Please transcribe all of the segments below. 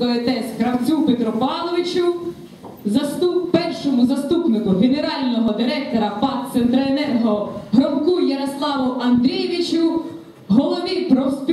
поетес Гравцю Петропавловичу, заступ, першому заступнику генерального директора ПАД «Центроенерго» Громку Ярославу Андрійовичу, голові профспілки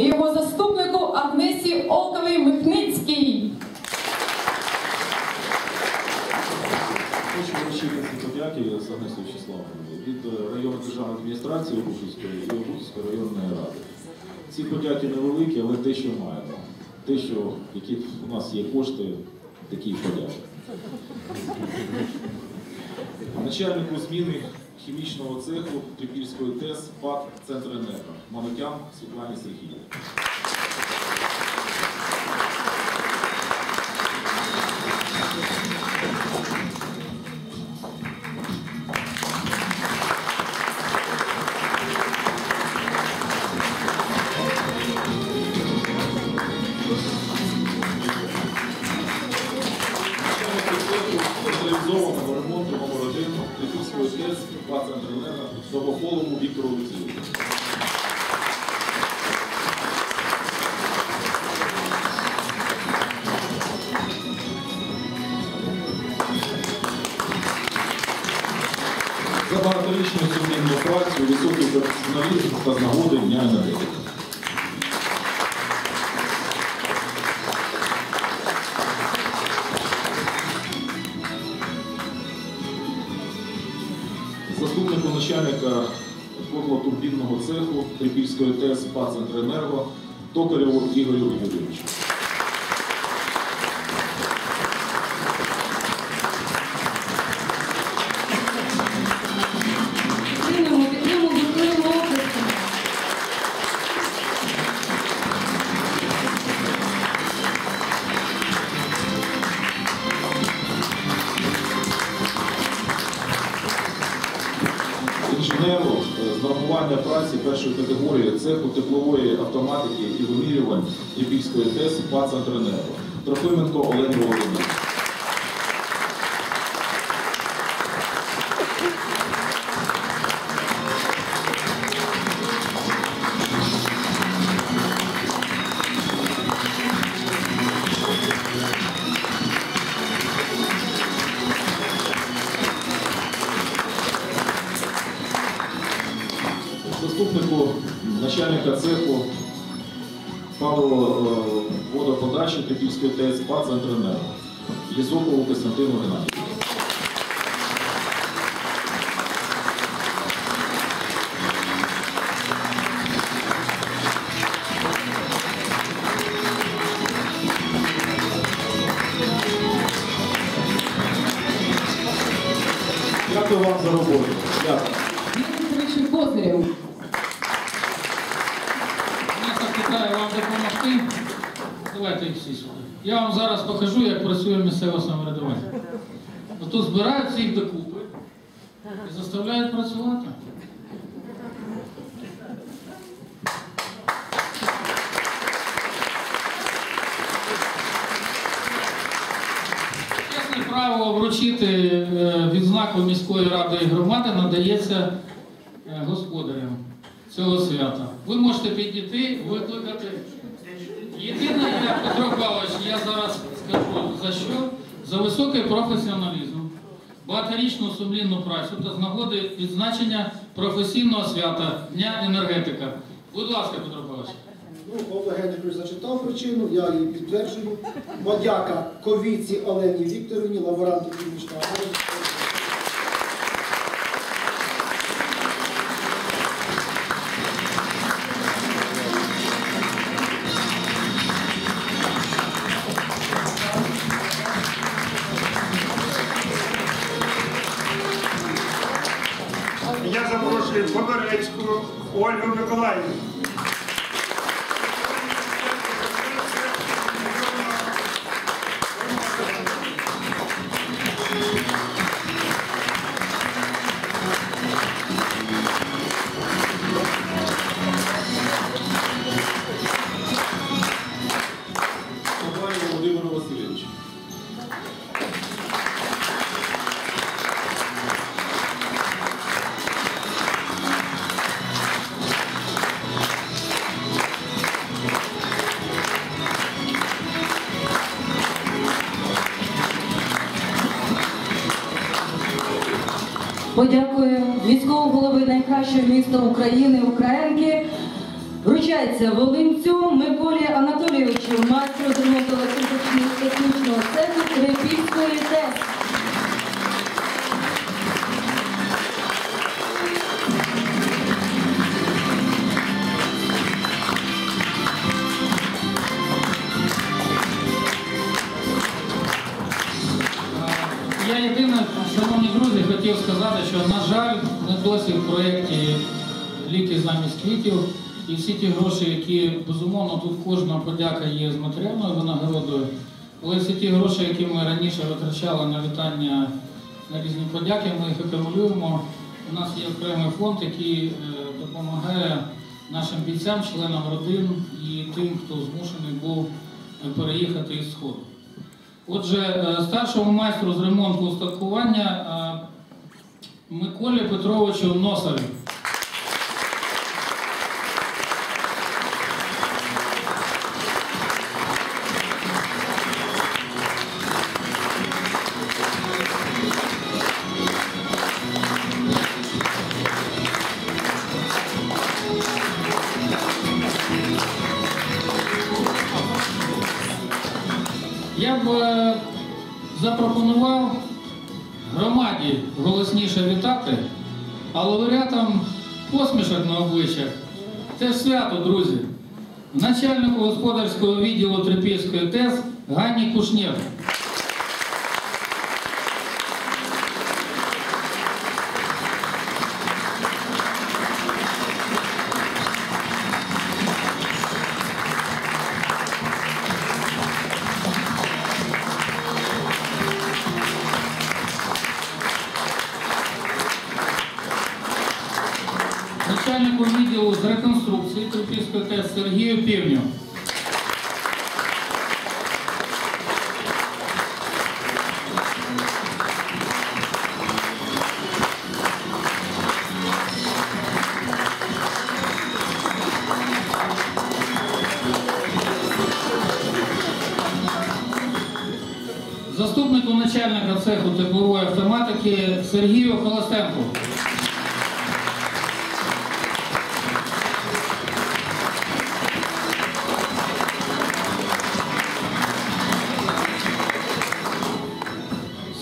і його заступнику Агнесі Олковій Михницькій. Хочу вручити подяки Сагнесу Вячеславові від е, районної державної адміністрації Обухівської і Обухівської районної ради. Ці подяки невеликі, але те, що маємо. Те, що які у нас є кошти, такі подяки. Начальнику зміни хімічного цеху Трипільської ТЕС ПАК Центренерго Манукян Світлані Сергіївні. Довополому Віктору Олексійовичу. За багаторічну сумнівну працю, високий професіоналізм та з нагоди Дня енергетики. Трипільської ТЕС ПА «Центренерго» Токарєву Ігорю е, праці першої категорії цеху теплової автоматики і вимірювань Єпільської ТЕС ПАЦ «Центренерго» Трофименко Олег Володимирівні. Вам за роботу. Дякую. Вікторовичу закликаю вам допомогти. Давайте їх всі сюди. Я вам зараз покажу, як працює місцеве самоврядування. Тут збирають всіх докупи і заставляють працювати. Міської ради громади надається е, господарям цього свята. Ви можете підійти, викликати. Єдине, я, Петро Павлович, я зараз скажу за що? За високий професіоналізм, багаторічну сумлінну працю та з нагоди відзначення професійного свята Дня енергетика. Будь ласка, Петро Павлович. Ну, Генрихович зачитав причину, я її підтверджую. Подяка ковіці Олені Вікторівні, лаборанту клінічного голови місто України Українки. Вручається Волинцю Миколі Анатолійовичу, майстру квітів. І всі ті гроші, які безумовно тут кожна подяка є з матеріальною винагородою, але всі ті гроші, які ми раніше витрачали на вітання на різні подяки, ми їх акумулюємо. У нас є окремий фонд, який е, допомагає нашим бійцям, членам родин і тим, хто змушений був переїхати із Сходу. Отже, е, старшому майстру з ремонту устаткування е, Миколі Петровичу Носові. Посмішок. Це свято, друзі. Начальнику господарського відділу Трипільської ТЕС Ганні Кушнєв. Сергію Холостенку.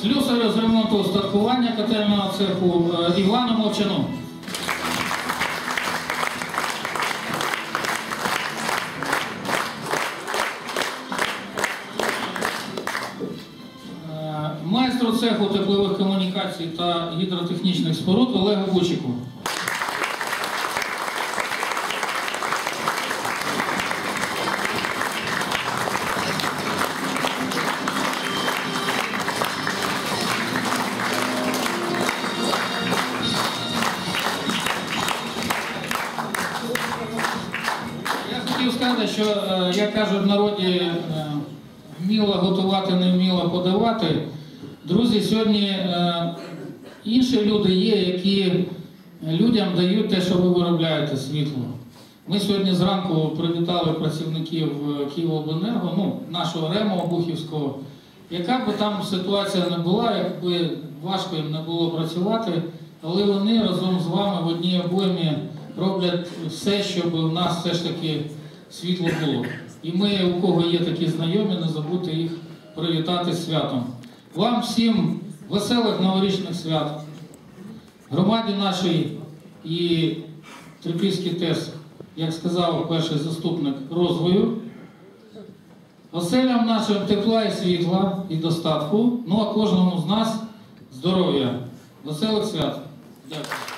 Слюсарю з ремонту устаткування котельного цеху е, Івану Мовчану. Комунікацій та гідротехнічних споруд Олегу Бучику. Що, е, як кажуть в народі, е, вміла готувати, не вміла подавати. Друзі, сьогодні е, інші люди є, які людям дають те, що ви виробляєте світло. Ми сьогодні зранку привітали працівників е, Київобленерго, ну, нашого РЕМО Обухівського. Яка б там ситуація не була, якби важко їм не було працювати, але вони разом з вами в одній обоймі роблять все, щоб у нас все ж таки світло було. І ми, у кого є такі знайомі, не забудьте їх привітати святом. Вам всім веселих новорічних свят, громаді нашій і Трипільський ТЕС, як сказав перший заступник, розвою. Оселям нашим тепла і світла і достатку, ну а кожному з нас здоров'я. Веселих свят. Дякую.